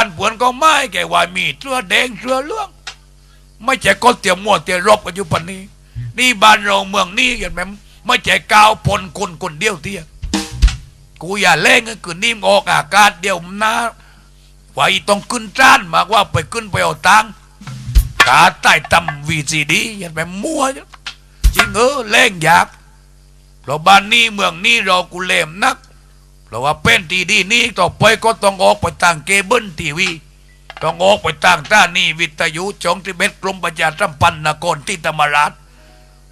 อันปวนก็ไม่แกว่ามีเสื้อแดงเสื้อเหลือง ไม่ใช่ก็เตรียมมั่วเตรียรบกันอยู่ปันนี้ นี่บ้านเราเมืองนี้เห็นไหมไม่ใช่กาวพลคนคนเดียวเที่ยกูอย่าเล่งคือนิ่มออกอากาศเดียวนะไว้ต้องขึ้นจ้านมากว่าไปขึ้นไปเอาตังค์ขาใต้ตำวีซีดีเห็นไหมมั่วจริงเออเล่งอยากเราบ้านนี้เมืองนี้เรากูเล่มนัก เพราะว่าเป็นทีดีนี้ต่อไปก็ต้องออกไปต่างเคเบิลทีวี ต้องออกไปต่างต้านี่วิทยุจองที่เบ็ดกรมประชาสัมพันธ์นครที่ธรรมราช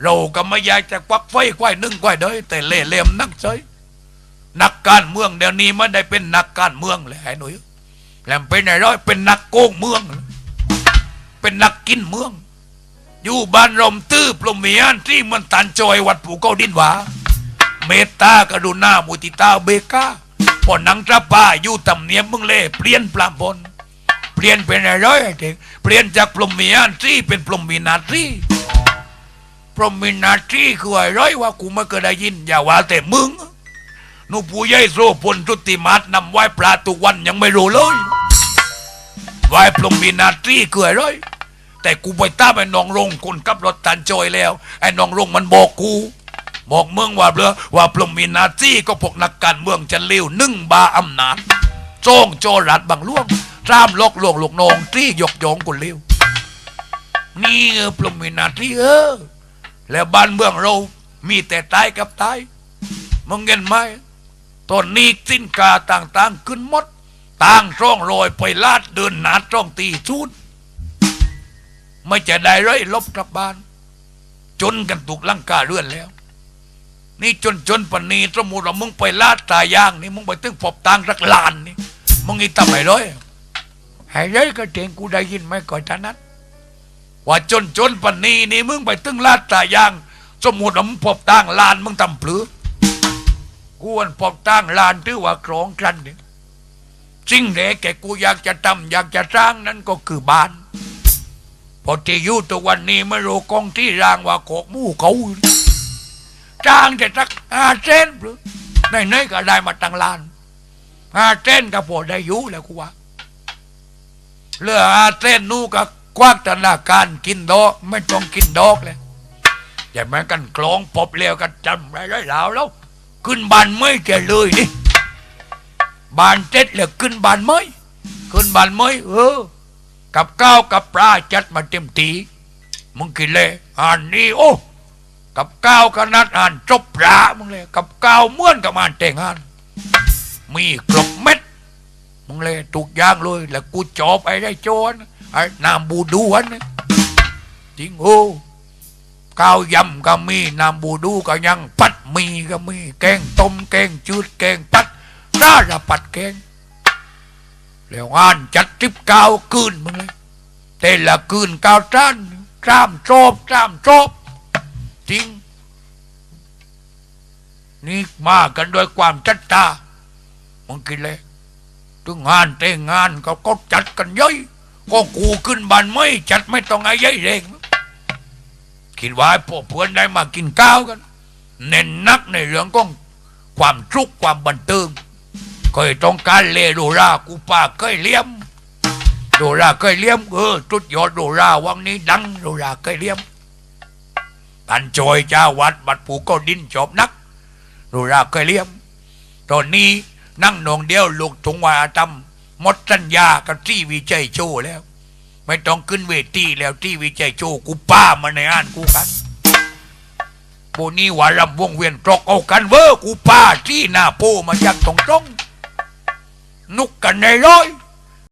เราก็ไม่อยากจะควักไฟควายนึ่งควายเดยแต่เล่เหลี่ยมนักเฉยนักการเมืองเดี๋ยวนี้ไม่ได้เป็นนักการเมืองเลยไอ้หนุ่ยแล้วเป็นไอ้ร้อยเป็นนักโกงเมือง เป็นนักกินเมือง อยู่บ้านรมตื้อปลมเมียนที่มันตันจอยวัดปู่เก้าดินหวา เมตตากรุณามุติตาเบกาพอนังตราป้าอยู่ตำเนียมมึงเล่เปลี่ยนปลามบนเปลี่ยนเป็นอะไรเด็กเปลี่ยนจากปลมมีอันที่เป็นปลมมีนาทรีปลมมีนาทรีคืออะไรว่ากูไม่เคยได้ยิน อย่าว่าแต่มึงนูผู้ใหญ่โซพลทุติมาศนำไหว้ปลาทุกวันยังไม่รู้เลยไหว้ปลมมีนาทรีคืออะไรแต่กูไปตามไอ้น้องรงคนขับรถตันจอยแล้วไอ้น้องรงมันบอกกู บอกเมืองว่าเบลอว่าปลมมีนาจี้ก็พวกนักการเมืองจะเลี้ยวนึ่งบาอำนาจโจ้งโจรัดบังล่วงตามลอกลวงลูกนองที่ยกยองกุเลี้ยวนี่เออปลมมีนาจี้เออแล้วบ้านเมืองเรามีแต่ตายกับตายมึงเห็นไหมตอนนี้สินค้าต่างๆขึ้นหมดต่างร่องรอยไปลาดเดินหนาจ้องตีชุดไม่จะได้ไรลบกลับบ้าน จนกันถูกลังกาเรื่อนแล้ว นี่จนจนปานนีสมมุติว่ามึงไปลาดตายางนี่มึงไปตึงปอบตังสักลานนี่มึงอีทำไมร้อยห้ร้อยก็เจงกูได้ยินไหมก่อนท่านั้นว่าจนจนปนีนี่มึงไปตึงลาดตายางสมมุติว่ามึงปอบตังลานมึงทำปลือกูวันปอบตังลานถือว่าครองกันเนี่ยสิ่งแรกแกกูอยากจะทำอยากจะสร้างนั้นก็คือบ้านพอที่อยู่ตัววันนี้ไม่รู้กองที่รางว่าโกกมู่เขา จ้างแต่สักห้าเซนหรือในไหนก็ได้มาตั้งล้านห้าเซนก็พอได้อยู่แล้วกูว่าเหลือห้าเซนนู่ก็ควักธนาคารกินดอกไม่ต้องกินดอกเลยอย่าแม้กันกลองปบเลี้ยวกันจำไรไรแล้วแล้วขึ้นบานไม่แกเลยนี่บานเจ็ดเลยขึ้นบานไม่ขึ้นบานไม่เออ กับข้าวกับปลาจัดมาเต็มทีมึงกินเลยอ่านนี่โอ้ กับก้าวขนาดอ่านจบพระมึงเลยกับก้าวเม้วนกับอ่านแต่งงาน มีกลบเม็ดมึงเลยถูกย่างเลย แล้วกูจอบไอ้ได้โจรไอ้นามบูดูวันจริงโอ้ก้าวยำก็มีนามบูดูก็ยังปัดมีก็มี แกงต้มแกงจืดแกงปัดน่าจะปัดแกงแล้วอ่านจัดทิปก้าวคืนมึงเลยแต่ละคืนก้าวจ้านจ้ามโจบจ้ามโจบ จริง นี่มากันด้วยความจัดตามึงกินเลยถึงงานแต่งงานก็ก็จัดกันเยอะก็กูขึ้นบ้านไม่จัดไม่ต้องไอ้ยัยเร่งคิดว่าพวกเพื่อนได้มากินข้าวกัน เน้นนักในเรื่องของความทุกข์ความบันเทิงเคยต้องการเลโดรากูป่าเคยเลี้ยมโดราเคยเลี้ยมเออจุดยอดโดราวังนี้ดังโดราเคยเลี้ยม ท่านจอยเจ้าวัดบัดผูก็ดินจบนักรูราเคยเลี้ยมตอนนี้นั่งหนองเดียวลูกทงวาตำหมดสัญญากับที่วิจัยโชแล้ว ไม่ต้องขึ้นเวทีแล้วที่วิจัยโชกูป้ามาในอ่านกูกันโบนี้ว่าลำวงเวียนตรอกเอากันเวอร์กูป้าที่หน้าโพมาจากตรงตรงนุกกันในร้อย